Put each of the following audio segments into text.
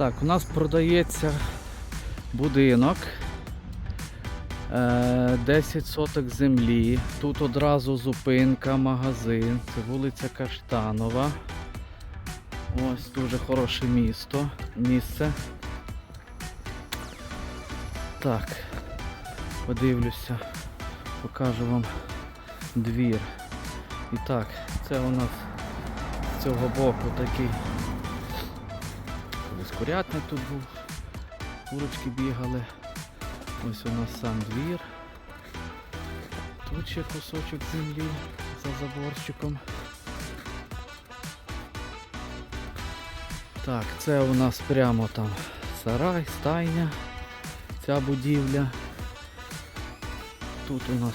Так, у нас продається будинок. Е, 10 соток землі. Тут одразу зупинка, магазин. Це вулиця Каштанова. Ось дуже хороше місто, місце. Так, подивлюся, покажу вам двір. І так, це у нас з цього боку такий курятник тут був, курочки бігали. Ось у нас сам двір. Тут ще кусочок землі за заборчиком. Так, це у нас прямо там сарай, стайня, ця будівля. Тут у нас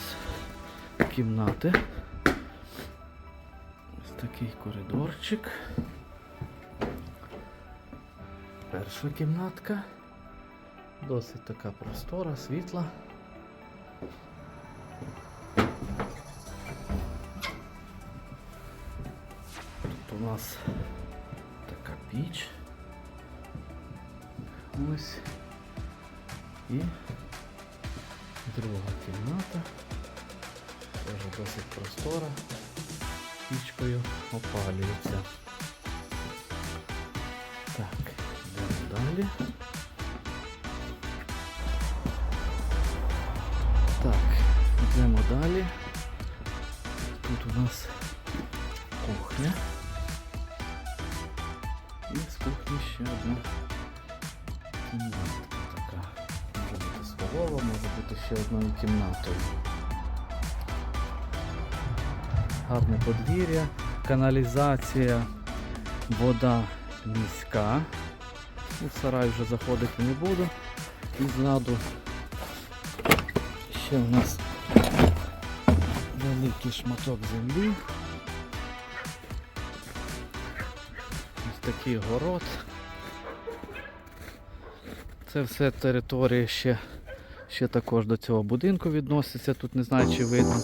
кімнати. Ось такий коридорчик. Перша кімнатка. Досить така простора, світла. Тут у нас така піч. Ось. І друга кімната. Теж досить простора. Пічкою опалюється. Далі. Так, йдемо далі. Тут у нас кухня. І з кухні ще одна кімнатка така. Може бути столова, може бути ще одною кімнатою. Гарне подвір'я, каналізація, вода міська. У сарай вже заходити не буду. І ззаду ще у нас великий шматок землі. Ось такий город. Це все територія ще, ще також до цього будинку відноситься. Тут не знаю чи видно.